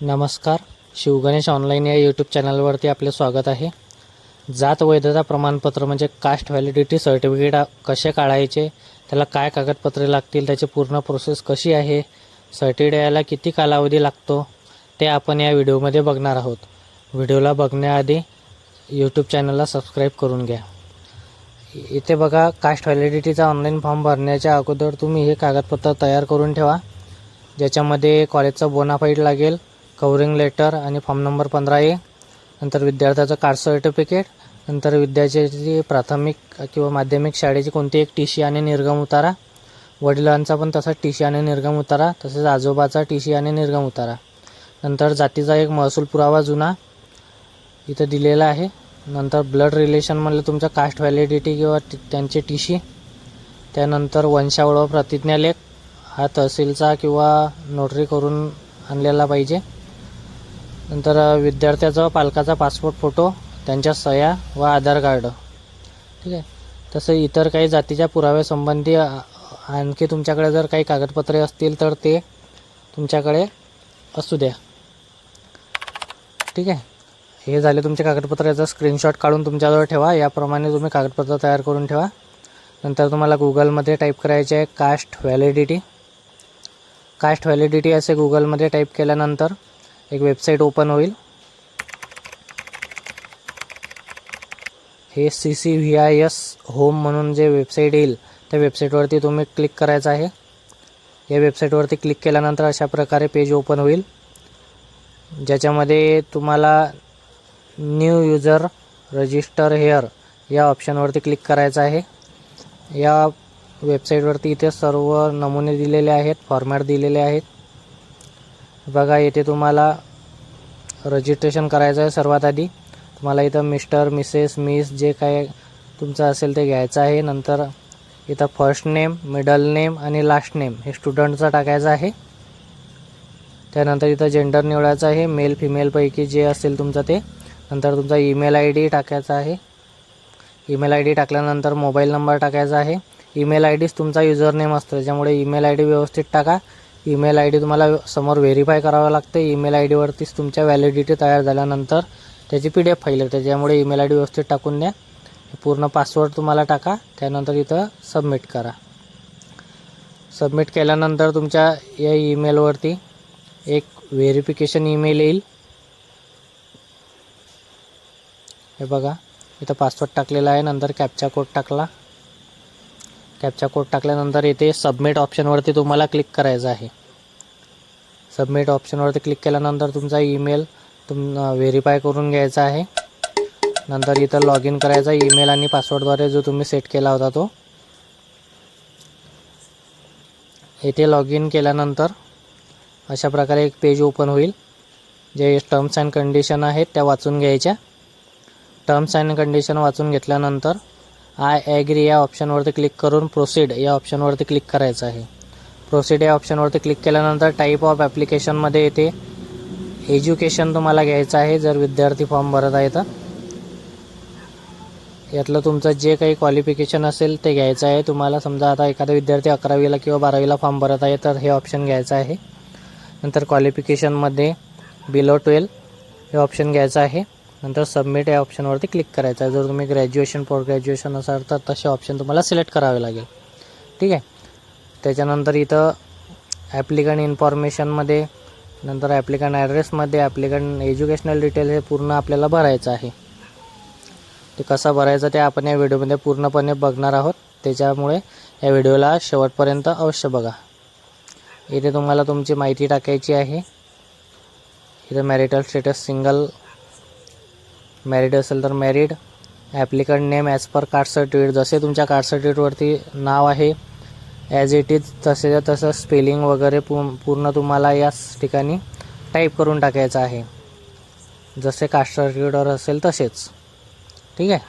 नमस्कार. शिवगणेश ऑनलाईन या यूट्यूब चॅनलवरती आपले स्वागत आहे. जात वैधता प्रमाणपत्र म्हणजे कास्ट व्हॅलिडिटी सर्टिफिकेट कसे काढायचे त्याला काय कागदपत्रे लागतील त्याची पूर्ण प्रोसेस कशी आहे सर्टिफिकेट यायला किती कालावधी लागतो ते आपण या व्हिडिओमध्ये बघणार आहोत. व्हिडिओला बघण्याआधी यूट्यूब चॅनलला सबस्क्राईब करून घ्या. इथे बघा कास्ट व्हॅलिडिटीचा ऑनलाईन फॉर्म भरण्याच्या अगोदर तुम्ही हे कागदपत्र तयार करून ठेवा. ज्याच्यामध्ये कॉलेजचा बोनाफाईड लागेल कवरिंग लेटर आणि फॉर्म नंबर पंधरा ए नंतर विद्यार्थ्याचं कास्ट सर्टिफिकेट नंतर विद्यार्थ्याची प्राथमिक किंवा माध्यमिक शाळेची कोणती एक टी सी आणि निर्गम उतारा वडिलांचा पण तसा टी सी आणि निर्गम उतारा तसेच आजोबाचा टी सी आणि निर्गम उतारा. नंतर जातीचा एक महसूल पुरावा जुना इथं दिलेला आहे. नंतर ब्लड रिलेशन म्हणलं तुमचं कास्ट व्हॅलिडिटी किंवा त्यांची टी सी त्यानंतर वंशावळ व प्रतिज्ञालेख हा तहसीलचा किंवा नोटरी करून आणलेला पाहिजे. नंतर विद्यार्थ्याचा पालकाचा पासपोर्ट फोटो त्यांच्या सह्या व आधार कार्ड. ठीक आहे? तसं इतर काही जातीच्या पुराव्यासंबंधी आणखी तुमच्याकडे जर काही कागदपत्रे असतील तर ते तुमच्याकडे असू द्या. ठीक आहे? हे झाले तुमचे कागदपत्राचा स्क्रीनशॉट काढून तुमच्याजवळ ठेवा. याप्रमाणे तुम्ही कागदपत्र तयार करून ठेवा. नंतर तुम्हाला गुगलमध्ये टाईप करायचे आहे कास्ट व्हॅलिडिटी कास्ट व्हॅलिडिटी असे गुगलमध्ये टाईप केल्यानंतर एक वेबसाईट ओपन होईल. हे C C V I S home म्हणून जे वेबसाईट येईल त्या वेबसाईटवरती तुम्ही क्लिक करायचं आहे. या वेबसाईटवरती क्लिक केल्यानंतर अशा प्रकारे पेज ओपन होईल. ज्याच्यामध्ये तुम्हाला न्यू युजर रजिस्टर हेअर या ऑप्शनवरती क्लिक करायचं आहे. या वेबसाईटवरती इथे सर्व नमुने दिलेले आहेत फॉर्मॅट दिलेले आहेत. बघा येथे तुम्हाला रजिस्ट्रेशन करायचं आहे सर्वात आधी. तुम्हाला इथं मिस्टर मिसेस मिस जे काय तुमचं असेल ते घ्यायचं आहे. नंतर इथं फर्स्ट नेम मिडल नेम आणि लास्ट नेम हे स्टुडंटचं टाकायचं आहे. त्यानंतर इथं जेंडर निवडायचं आहे. मेल फिमेलपैकी जे असेल तुमचं ते. नंतर तुमचा ईमेल आय डी टाकायचा आहे. ईमेल आय डी टाकल्यानंतर मोबाईल नंबर टाकायचा आहे. ईमेल आय डीच तुमचा युजर नेम असतो. त्याच्यामुळे ईमेल आय डी व्यवस्थित टाका. ईमेल आय डी तुम्हाला समोर व्हेरीफाय करावं लागते. ईमेल आय डीवरतीच तुमच्या व्हॅलिडिटी तयार झाल्यानंतर त्याची पी डी एफ फाईल येते. त्याच्यामुळे ईमेल आय डी व्यवस्थित टाकून द्या. पूर्ण पासवर्ड तुम्हाला टाका. त्यानंतर इथं सबमिट करा. सबमिट केल्यानंतर तुमच्या या ईमेलवरती एक व्हेरिफिकेशन ईमेल येईल. हे बघा. इथं पासवर्ड टाकलेला आहे. नंतर कॅपचा कोड टाकला. कॅपचा कोड टाकल्यानंतर इथे सबमिट ऑप्शनवरती तुम्हाला क्लिक करायचं आहे. सबमिट ऑप्शनवरती क्लिक केल्यानंतर तुमचा ईमेल तुम व्हेरीफाय करून घ्यायचा आहे. नंतर इथं लॉग इन करायचा ईमेल आणि पासवर्डद्वारे जो तुम्ही सेट केला होता तो. येथे लॉग इन केल्यानंतर अशा प्रकारे एक पेज ओपन होईल. जे टर्म्स अँड कंडिशन आहेत त्या वाचून घ्यायच्या. टर्म्स अँड कंडिशन वाचून घेतल्यानंतर आय ॲग्री या ऑप्शनवरती क्लिक करून प्रोसीड या ऑप्शनवरती क्लिक करायचं आहे. प्रोसीड या ऑप्शनवरती क्लिक केल्यानंतर टाईप ऑफ ॲप्लिकेशनमध्ये येते. एज्युकेशन तुम्हाला घ्यायचं आहे जर विद्यार्थी फॉर्म भरत आहे तर. यातलं तुमचं जे काही क्वालिफिकेशन असेल ते घ्यायचं आहे. तुम्हाला समजा आता एखादा विद्यार्थी अकरावीला किंवा बारावीला फॉर्म भरत आहे तर हे ऑप्शन घ्यायचं आहे. नंतर क्वालिफिकेशनमध्ये बिलो ट्वेल्व हे ऑप्शन घ्यायचं आहे. नंतर सबमिट या ऑप्शनवरती क्लिक करायचं आहे. जर तुम्ही ग्रॅज्युएशन पोस्ट ग्रॅज्युएशन असाल तर तसे ऑप्शन तुम्हाला सिलेक्ट करावे लागेल. ठीक आहे? त्याच्यानंतर इथं ॲप्लिकंट इन्फॉर्मेशनमध्ये नंतर ॲप्लिकंट ॲड्रेसमध्ये ॲप्लिकंट एज्युकेशनल डिटेल हे पूर्ण आपल्याला भरायचं आहे. ते कसं भरायचं ते आपण या व्हिडिओमध्ये पूर्णपणे बघणार आहोत. त्याच्यामुळे या व्हिडिओला शेवटपर्यंत अवश्य बघा. इथे तुम्हाला तुमची माहिती टाकायची आहे. इथं मॅरिटल स्टेटस सिंगल मॅरिड असेल तर married applicant name as per card certificate जसे तुमच्या कार्ड सर्टिफिकेटवरती नाव आहे ॲज इट इज तसेच्या तसं स्पेलिंग वगैरे पू पूर्ण तुम्हाला याच ठिकाणी टाईप करून टाकायचं आहे. जसे कास्ट सर्टिफिकेटवर असेल तसेच. ठीक आहे?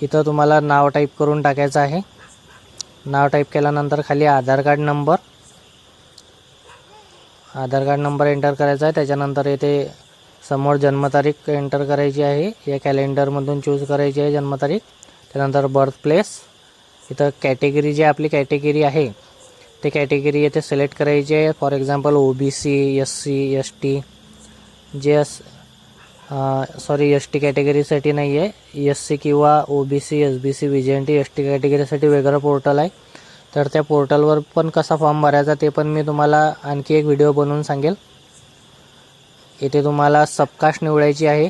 इथं तुम्हाला नाव टाईप करून टाकायचं आहे. नाव टाईप केल्यानंतर खाली Aadhaar card number Aadhaar card number enter करायचा आहे. त्याच्यानंतर येथे समोर जन्मतारीख एंटर करायची आहे. या कॅलेंडरमधून चूज करायची आहे जन्मतारीख. त्यानंतर बर्थ प्लेस इथं कॅटेगरी जी आपली कॅटेगरी आहे ते कॅटेगरी येथे सिलेक्ट करायची आहे. For example O B C S C S T J S sorry S T कॅटेगरीसाठी नाही आहे एस सी किंवा O B C S B C V J N T S T कॅटेगरीसाठी वेगळं portal आहे. तर त्या पोर्टलवर पण कसा फॉर्म भरायचा ते पण मी तुम्हाला आणखी एक व्हिडिओ बनवून सांगेल. इथे तुम्हाला सबकास्ट निवडायची आहे.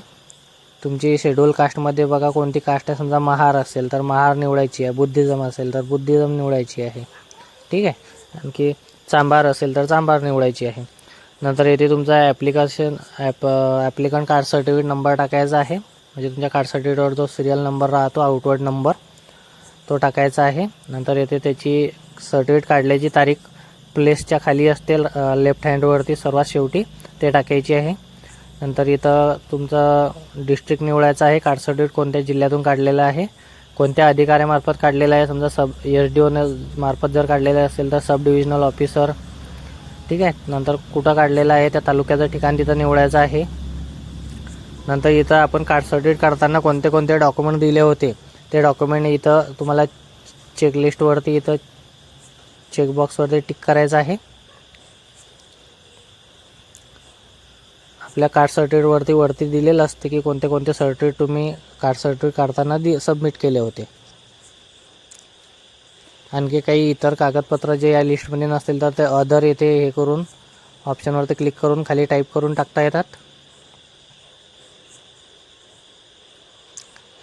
तुमची शेड्यूल कास्टमध्ये बघा कोणती कास्ट आहे. समजा महार असेल तर महार निवडायची आहे. बुद्धिझम असेल तर बुद्धिझम निवडायची आहे. ठीक आहे? आणखी चांभार असेल तर चांभार निवडायची आहे. नंतर येथे तुमचा application app applicant card certificate number टाकायचा आहे. म्हणजे तुमच्या कार्ड सर्टिफिकेटवर जो सिरियल नंबर राहतो आउटवर्ड नंबर तो टाकायचा आहे. नंतर येथे त्याची सर्टिफिकेट काढल्याची तारीख प्लेसच्या खाली असते लेफ्ट हँडवरती सर्वात शेवटी. ते टाकायची आहे. नंतर इथं तुमचं डिस्ट्रिक्ट निवडायचं आहे. कार्ड सर्टिफिकेट कोणत्या जिल्ह्यातून काढलेलं आहे? कोणत्या अधिकाऱ्यामार्फत काढलेलं आहे? समजा सब एस डी ओने मार्फत जर काढलेलं असेल तर सब डिव्हिजनल ऑफिसर ठीक आहे? नंतर कुठं काढलेलं आहे? त्या तालुक्याचं ठिकाण तिथं निवडायचं आहे. नंतर इथं आपण कार्ड सर्टिफिकेट काढताना कोणते कोणते डॉक्युमेंट दिले होते? ते डॉक्युमेंट इथं तुम्हाला चेकलिस्टवरती इथं चेकबॉक्सवरती टिक करायचं आहे. आपल्या कार्ड सर्टिफिकेटवरती वरती दिलेलं असते की कोणते कोणते सर्टिफिकेट तुम्ही कार्ड सर्टिफिकेट काढताना दि सबमिट केले होते. आणखी काही इतर कागदपत्र जे या लिस्टमध्ये नसतील तर ते अदर येथे हे करून ऑप्शनवरती क्लिक करून खाली टाईप करून टाकता येतात.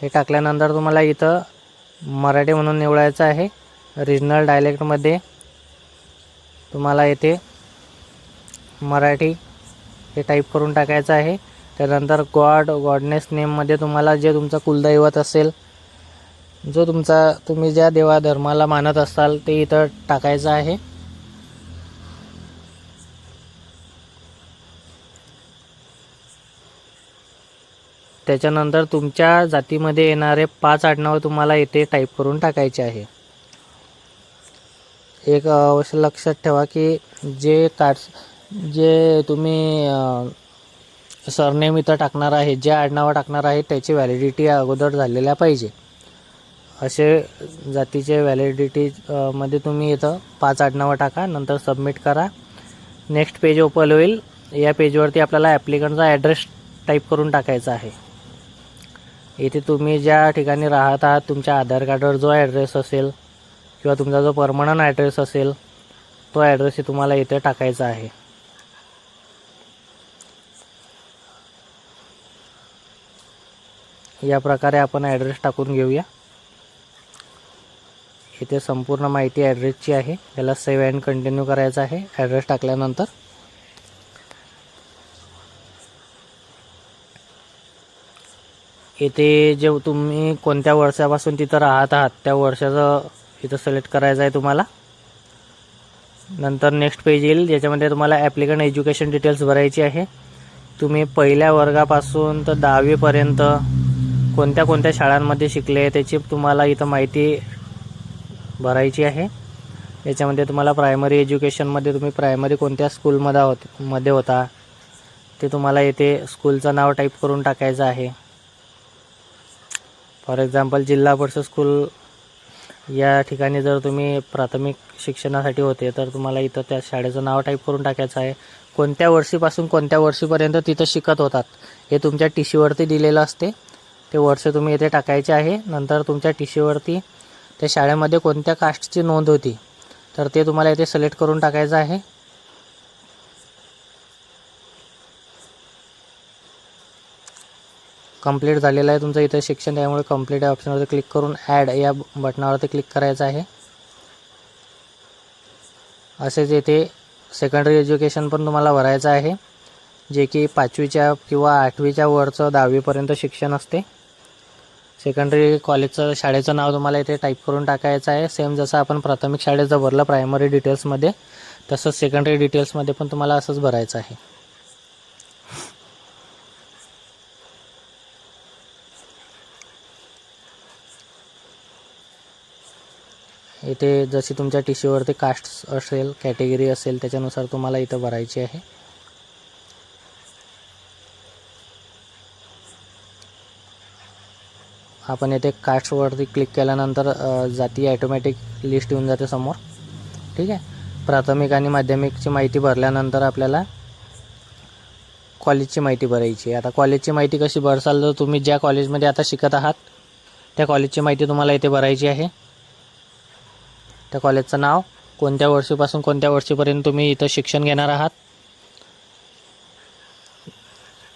हे टाकल्यानंतर तुम्हाला इथं मराठी म्हणून निवडायचं आहे. रिजनल डायलेक्टमध्ये तुम्हाला येथे मराठी हे टाईप करून टाकायचं आहे. त्यानंतर गॉड गॉडनेस नेममध्ये तुम्हाला जे तुमचा कुलदैवत असेल जो तुमचा तुम्ही ज्या देवा धर्माला मानत असाल ते इथं टाकायचं आहे. त्याच्यानंतर तुमच्या जातीमध्ये येणारे पाच आडनाव तुम्हाला इथे टाईप करून टाकायचे आहे. एक अवश्य लक्षात ठेवा की जे कार्ड्स जे तुम्ही सरनेम इथं टाकणार आहे जे आडनावं टाकणार आहे त्याची व्हॅलिडिटी अगोदर झालेल्या पाहिजे. असे जातीचे व्हॅलिडिटी मध्ये तुम्ही इथं पाच आडनावं टाका नंतर सबमिट करा. नेक्स्ट पेज ओपन होईल. या पेजवरती आपल्याला ॲप्लिकंटचा ॲड्रेस टाईप करून टाकायचा आहे. इथे तुम्ही ज्या ठिकाणी राहत आहात तुमच्या आधार कार्डवर जो ॲड्रेस असेल किंवा तुमचा जो परमनंट ॲड्रेस असेल तो ॲड्रेस तुम्हाला इथे टाकायचा आहे. या प्रकारे आपण ॲड्रेस टाकून घेऊया. इथे संपूर्ण माहिती ॲड्रेसची आहे. याला सेव्ह अँड कंटिन्यू करायचं आहे. ॲड्रेस टाकल्यानंतर. इथे जे तुम्ही कोणत्या वर्षापासून तिथं राहत आहात त्या वर्षाचं इथं सिलेक्ट करायचं आहे तुम्हाला. नंतर नेक्स्ट पेज येईल. ज्याच्यामध्ये तुम्हाला ॲप्लिकंट एज्युकेशन डिटेल्स भरायची आहे. तुम्ही पहिल्या वर्गापासून तर दहावीपर्यंत कोणत्या कोणत्या शाळांमध्ये शिकले त्याची तुम्हाला इथं माहिती भरायची आहे. याच्यामध्ये तुम्हाला प्रायमरी एज्युकेशनमध्ये तुम्ही प्रायमरी कोणत्या स्कूलमध्ये होत मध्ये होता ते तुम्हाला येथे स्कूलचं नाव टाईप करून टाकायचं आहे. फॉर एक्झाम्पल जिल्हा परिषद स्कूल या ठिकाणी जर तुम्ही प्राथमिक शिक्षणासाठी होते तर तुम्हाला इथं त्या शाळेचं नाव टाईप करून टाकायचं आहे. कोणत्या वर्षीपासून कोणत्या वर्षीपर्यंत तिथं शिकत होतात हे तुमच्या टी सीवरती दिलेलं असते. ते वर्ष तुम्ही इथे टाकायचे आहे. नंतर तुमच्या टी सीवरती त्या शाळेमध्ये कोणत्या कास्टची नोंद होती तर ते तुम्हाला इथे सिलेक्ट करून टाकायचं आहे. कंप्लीट झालेलं आहे तुमचं इथे शिक्षण त्यामुळे कंप्लीट या ऑप्शनवरती क्लिक करून ॲड या बटनावरती क्लिक करायचं आहे. असेच येथे सेकंडरी एज्युकेशन पण तुम्हाला भरायचं आहे जे की पाचवीच्या किंवा आठवीच्या वरचं दहावीपर्यंत शिक्षण असते. सेकंडरी कॉलेजचं शाळेचं नाव तुम्हाला इथे टाईप करून टाकायचं आहे. सेम जसं आपण प्राथमिक शाळेचं भरलं प्रायमरी डिटेल्समध्ये तसंच सेकंडरी डिटेल्समध्ये पण तुम्हाला असंच भरायचं आहे. इथे जशी तुमच्या टी सीवरती कास्ट असेल कॅटेगरी असेल त्याच्यानुसार तुम्हाला इथं भरायची आहे. आपण येथे कास्टवरती क्लिक केल्यानंतर जाती ॲटोमॅटिक लिस्ट येऊन जाते समोर. ठीक आहे? प्राथमिक आणि माध्यमिकची माहिती भरल्यानंतर आपल्याला कॉलेजची माहिती भरायची आहे. आता कॉलेजची माहिती कशी भरसाल तर तुम्ही ज्या कॉलेजमध्ये आता शिकत आहात त्या कॉलेजची माहिती तुम्हाला इथे भरायची आहे. त्या कॉलेजचं नाव कोणत्या वर्षीपासून कोणत्या वर्षीपर्यंत तुम्ही इथं शिक्षण घेणार आहात.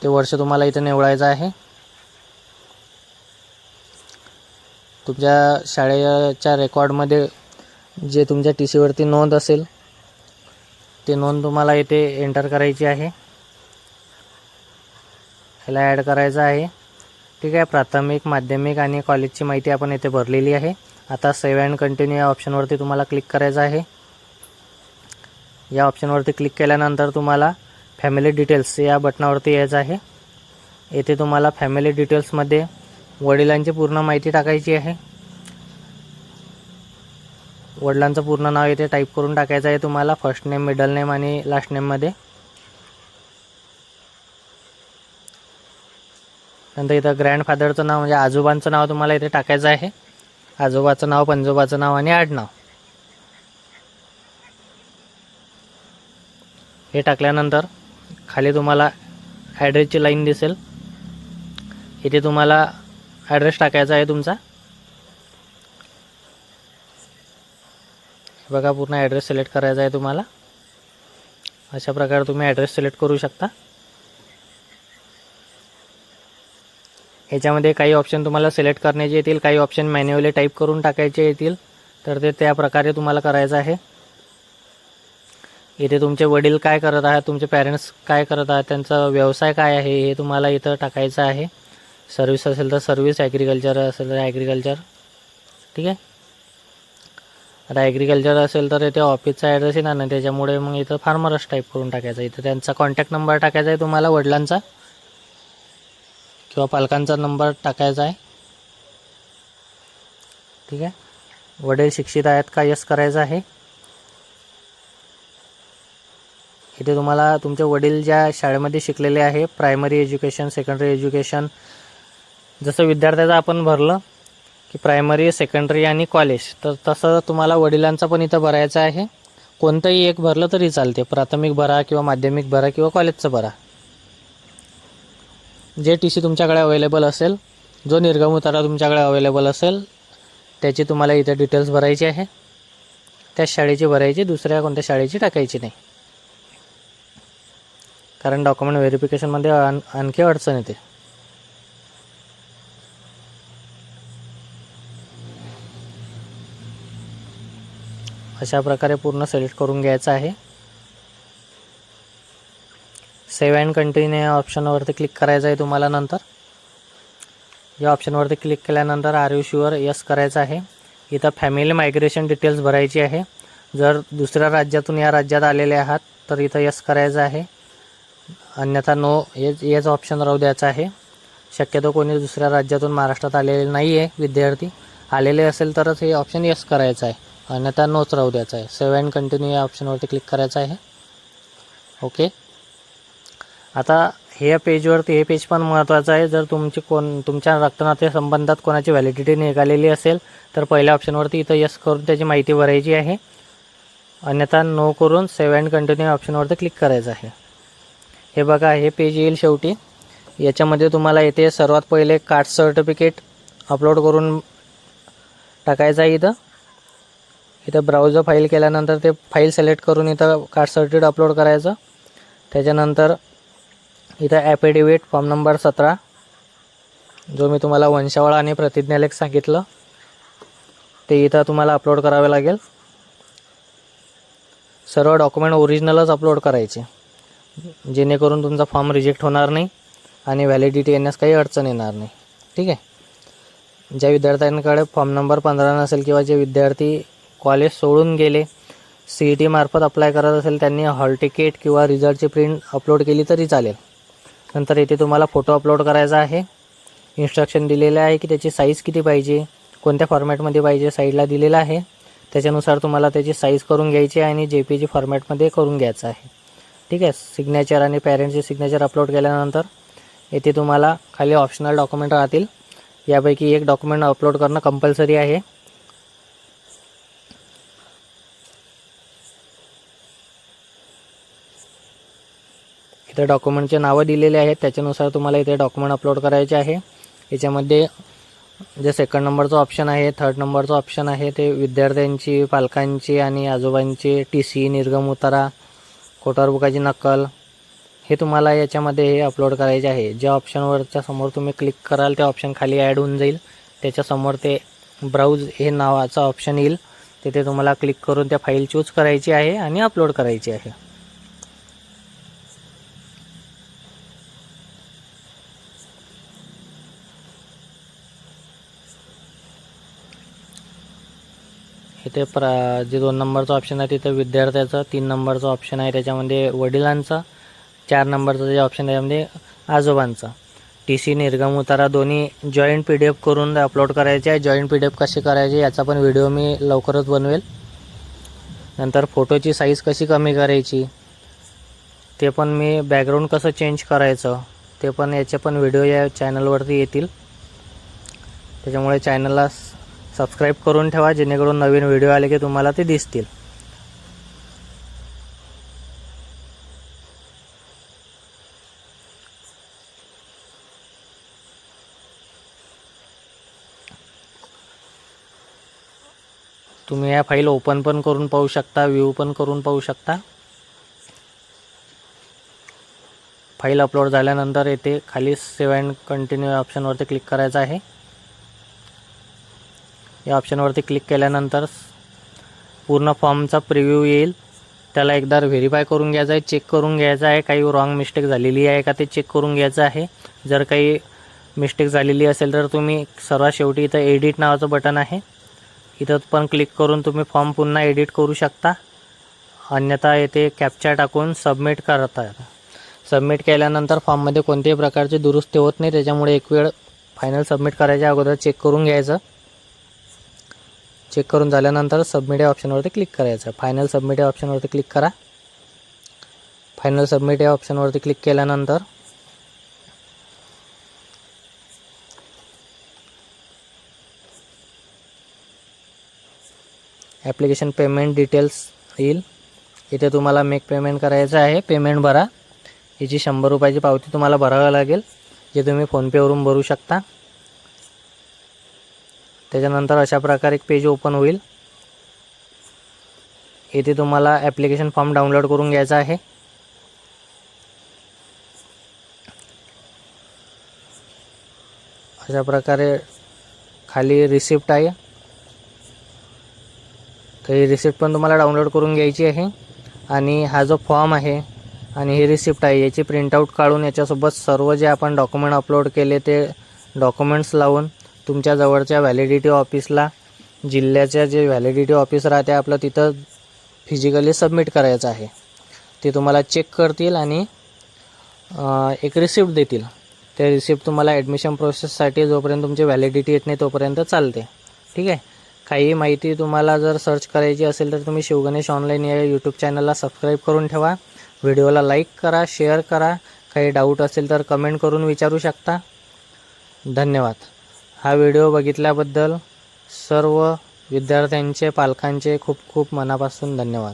ते वर्ष तुम्हाला इथं निवडायचं आहे. तुमच्या शाळेच्या रेकॉर्डमध्ये जे तुमच्या टी सीवरती नोंद असेल ते नोंद तुम्हाला इथे एंटर करायची आहे. ह्याला ॲड करायचं आहे. ठीक आहे प्राथमिक माध्यमिक आणि कॉलेजची माहिती आपण इथे भरलेली आहे. आता सेव्ह अँड कंटिन्यू या ऑप्शनवरती तुम्हाला क्लिक करायचं आहे. या ऑप्शनवरती क्लिक केल्यानंतर तुम्हाला फॅमिली डिटेल्स या बटनावरती यायचं आहे. येथे तुम्हाला फॅमिली डिटेल्समध्ये वडिलांची पूर्ण माहिती टाकायची आहे. वडिलांचं पूर्ण नाव इथे टाईप करून टाकायचं आहे तुम्हाला. फर्स्ट नेम मिडल नेम आणि लास्ट नेममध्ये नंतर इथं ग्रँडफादरचं नाव म्हणजे आजोबांचं नाव तुम्हाला इथे टाकायचं आहे. आजोबाचं नाव पंजोबाचं नाव आणि आडनाव. हे टाकल्यानंतर खाली तुम्हाला ॲड्रेसची लाईन दिसेल. इथे तुम्हाला ॲड्रेस टाकायचा आहे तुमचा? बघा पूर्ण ॲड्रेस सिलेक्ट करायचा आहे तुम्हाला. अशा प्रकारे तुम्ही ॲड्रेस सिलेक्ट करू शकता. याच्यामध्ये काही ऑप्शन तुम्हाला सिलेक्ट करण्याचे येतील काही ऑप्शन मॅन्युअली टाईप करून टाकायचे येतील तर ते त्या प्रकारे तुम्हाला करायचं आहे. इथे तुमचे वडील काय करत आहेत तुमचे पॅरेंट्स काय करत आहेत त्यांचा व्यवसाय काय आहे हे तुम्हाला इथं टाकायचं आहे. सर्विस असेल तर सर्विस ॲग्रिकल्चर असेल तर ॲग्रिकल्चर ठीक आहे? आता ॲग्रिकल्चर असेल तर इथे ऑफिसचा ॲड्रेस येणार नाही. त्याच्यामुळे मग इथं फार्मरच टाईप करून टाकायचा. इथं त्यांचा कॉन्टॅक्ट नंबर टाकायचा आहे तुम्हाला वडिलांचा. किंवा पालकांचा नंबर टाकायचा आहे. ठीक आहे? वडील शिक्षित आहेत का? यस करायचं आहे. इथे तुम्हाला तुमचे वडील ज्या शाळेमध्ये शिकलेले आहे प्रायमरी एज्युकेशन सेकंडरी एज्युकेशन जसं विद्यार्थ्याचं आपण भरलं की प्रायमरी सेकंडरी आणि कॉलेज तर तसं तुम्हाला वडिलांचं पण इथं भरायचं आहे. कोणतंही एक भरलं तरी चालते प्राथमिक भरा किंवा माध्यमिक भरा किंवा कॉलेजचं भरा. जे टी सी तुमच्याकडे अवेलेबल असेल जो निर्गम उतारा तुमच्याकडे अवेलेबल असेल त्याची तुम्हाला इथे डिटेल्स भरायची आहे. त्या शाळेची भरायची दुसऱ्या कोणत्या शाळेची टाकायची नाही. कारण डॉक्युमेंट व्हेरिफिकेशनमध्ये आण आणखी अडचण येते. अशा प्रकारे पूर्ण सिलेक्ट करून घ्यायचं आहे. सेव्ह अँड कंटिन्यू या ऑप्शनवरती क्लिक करायचं आहे तुम्हाला नंतर. या ऑप्शनवरती क्लिक केल्यानंतर आर यू शुअर यस करायचं आहे. इथं फॅमिली मायग्रेशन डिटेल्स भरायची आहे. जर दुसऱ्या राज्यातून या राज्यात आलेले आहात तर इथं यस करायचं आहे. अन्यथा नो हेच हेच ऑप्शन राहू द्यायचं आहे. शक्यतो कोणी दुसऱ्या राज्यातून महाराष्ट्रात आलेले नाही आहे विद्यार्थी. आलेले असेल तरच हे ऑप्शन यस करायचं आहे. अन्यथा नोच राहू द्यायचं आहे. सेव्ह अँड कंटिन्यू या ऑप्शनवरती क्लिक करायचं आहे. ओके आता हे पेजवरती हे पेज पण महत्त्वाचं आहे. जर तुमची कोण तुमच्या रक्तनाते संबंधात कोणाची व्हॅलिडिटी निघालेली असेल तर पहिल्या ऑप्शनवरती इथं यस करून त्याची माहिती भरायची आहे. अन्यथा नो करून सेव्ह अँड कंटिन्यू ऑप्शनवरती क्लिक करायचं आहे. हे बघा हे पेज येईल शेवटी. याच्यामध्ये तुम्हाला येथे सर्वात पहिले कास्ट सर्टिफिकेट अपलोड करून टाकायचं आहे इथं. इथं ब्राउझर फाईल केल्यानंतर ते फाईल सिलेक्ट करून इथं कास्ट सर्टिफिकेट अपलोड करायचं. त्याच्यानंतर इथं ॲफिडेविट फॉर्म नंबर सतरा जो मी तुम्हाला वंशावळ आणि प्रतिज्ञालेख सांगितलं ते इथं तुम्हाला अपलोड करावे लागेल. सर्व डॉक्युमेंट ओरिजिनलच अपलोड करायचे जेणेकरून तुमचा फॉर्म रिजेक्ट होणार नाही आणि व्हॅलिडिटी येण्यास काही अडचण येणार नाही. ठीक आहे? ज्या विद्यार्थ्यांकडे फॉर्म नंबर पंधरा नसेल किंवा जे विद्यार्थी कॉलेज सोडून गेले. सी ई टीमार्फत अप्लाय करत असेल त्यांनी हॉल तिकीट किंवा रिझल्टची प्रिंट अपलोड केली तरी चालेल. नंतर इथे तुम्हाला फोटो अपलोड करायचा आहे. इन्स्ट्रक्शन दिलेले आहे की त्याची साईज किती पाहिजे कोणत्या फॉर्मॅटमध्ये पाहिजे साईडला दिलेलं आहे. त्याच्यानुसार तुम्हाला त्याची साईज करून घ्यायची आहे आणि जे पी जी फॉर्मॅटमध्ये करून घ्यायचं आहे. ठीक आहे? सिग्नेचर आणि पॅरेंटचे सिग्नेचर अपलोड केल्यानंतर येथे तुम्हाला खाली ऑप्शनल डॉक्युमेंट राहतील. यापैकी एक डॉक्युमेंट अपलोड करणं कंपल्सरी आहे. इथे डॉक्युमेंटचे नावं दिलेले आहेत. त्याच्यानुसार तुम्हाला इथे डॉक्युमेंट अपलोड करायचे आहे. याच्यामध्ये जे सेकंड नंबरचं ऑप्शन आहे थर्ड नंबरचं ऑप्शन आहे ते विद्यार्थ्यांची पालकांची आणि आजोबांची टी सी निर्गम उतारा कोटार बुकाची नक्कल हे तुम्हाला याच्यामध्ये हे अपलोड करायचे आहे. ज्या ऑप्शनवरच्या समोर तुम्ही क्लिक कराल त्या ऑप्शन खाली ॲड होऊन जाईल. त्याच्यासमोर ते ब्राउज हे नावाचं ऑप्शन येईल. तिथे तुम्हाला क्लिक करून त्या फाईल चूज करायची आहे आणि अपलोड करायची आहे. इथे प्र जे दोन नंबरचं ऑप्शन आहे तिथं विद्यार्थ्याचं तीन नंबरचं ऑप्शन आहे त्याच्यामध्ये वडिलांचं चार नंबरचं जे ऑप्शन आहे त्यामध्ये आजोबांचं. टी सी निर्गम उतारा दोन्ही जॉईंट पी डी एफ करून अपलोड करायचे आहे. जॉईंट पी डी एफ कसे करायचे याचा पण व्हिडिओ मी लवकरच बनवेल. नंतर फोटोची साईज कशी कमी करायची ते पण मी बॅकग्राऊंड कसं चेंज करायचं ते पण याचे पण व्हिडिओ या चॅनलवरती येतील. त्याच्यामुळे चॅनलला सबस्क्राईब करून ठेवा जेणेकरून नवीन व्हिडिओ आले की तुम्हाला ते दिसतील. तुम्ही या फाईल ओपन पण करून पाहू शकता व्ह्यू पण करून पाहू शकता. फाईल अपलोड झाल्यानंतर येथे खाली सेव्ह अँड कंटिन्यू ऑप्शनवरती क्लिक करायचं आहे. या ऑप्शनवरती क्लिक केल्यानंतर पूर्ण फॉर्मचा प्रिव्ह्यू येईल. त्याला एकदा व्हेरीफाय करून घ्यायचं आहे चेक करून घ्यायचं आहे. काही रॉंग मिस्टेक झालेली आहे का ते चेक करून घ्यायचं आहे. जर काही मिस्टेक झालेली असेल तर तुम्ही सर्वात शेवटी इथं एडिट नावाचं बटन आहे. इथं पण क्लिक करून तुम्ही फॉर्म पुन्हा एडिट करू शकता. अन्यथा येथे कॅप्चा टाकून सबमिट करता. सबमिट केल्यानंतर फॉर्ममध्ये कोणत्याही प्रकारची दुरुस्ती होत नाही. त्याच्यामुळे एक वेळ फायनल सबमिट करायच्या अगोदर चेक करून घ्यायचं. चेक करून झाल्यानंतर सबमिट या ऑप्शनवरती क्लिक करायचं. फायनल सबमिट या ऑप्शनवरती क्लिक करा. फायनल सबमिट या ऑप्शनवरती क्लिक केल्यानंतर ॲप्लिकेशन पेमेंट डिटेल्स येईल. इथे तुम्हाला मेक पेमेंट करायचं आहे. पेमेंट भरा. याची शंभर रुपयाची पावती तुम्हाला भरावं लागेल. जे तुम्ही फोनपेवरून भरू शकता. त्याच्यानंतर अशा प्रकारे एक पेज ओपन होईल. येथे तुम्हाला ॲप्लिकेशन फॉर्म डाउनलोड करून घ्यायचा आहे. अशा प्रकारे खाली रिसिप्ट आहे. तर ही रिसिप्ट पण तुम्हाला डाउनलोड करून घ्यायची आहे. आणि हा जो फॉर्म आहे आणि ही रिसिप्ट आहे याची प्रिंटआउट काढून याच्यासोबत सर्व जे आपण डॉक्युमेंट अपलोड केले ते डॉक्युमेंट्स लावून तुमच्या जवळच्या व्हॅलिडिटी ऑफिसला जिल्ह्याच्या जे व्हॅलिडिटी ऑफिस राहते आपलं तिथं फिजिकली सबमिट करायचं आहे. ते तुम्हाला चेक करतील आणि एक रिसिप्ट देतील. ते रिसिप्ट तुम्हाला ॲडमिशन प्रोसेससाठी जोपर्यंत तुमची व्हॅलिडिटी येत नाही तोपर्यंत चालते. ठीक आहे? काही माहिती तुम्हाला जर सर्च करायची असेल तर तुम्ही शिवगणेश ऑनलाईन या यूट्यूब चॅनलला सबस्क्राईब करून ठेवा. व्हिडिओला लाईक करा शेअर करा. काही डाऊट असेल तर कमेंट करून विचारू शकता. धन्यवाद. हा व्हिडिओ बघितल्याबद्दल सर्व विद्यार्थ्यांचे पालकांचे खूप खूप मनापासून धन्यवाद.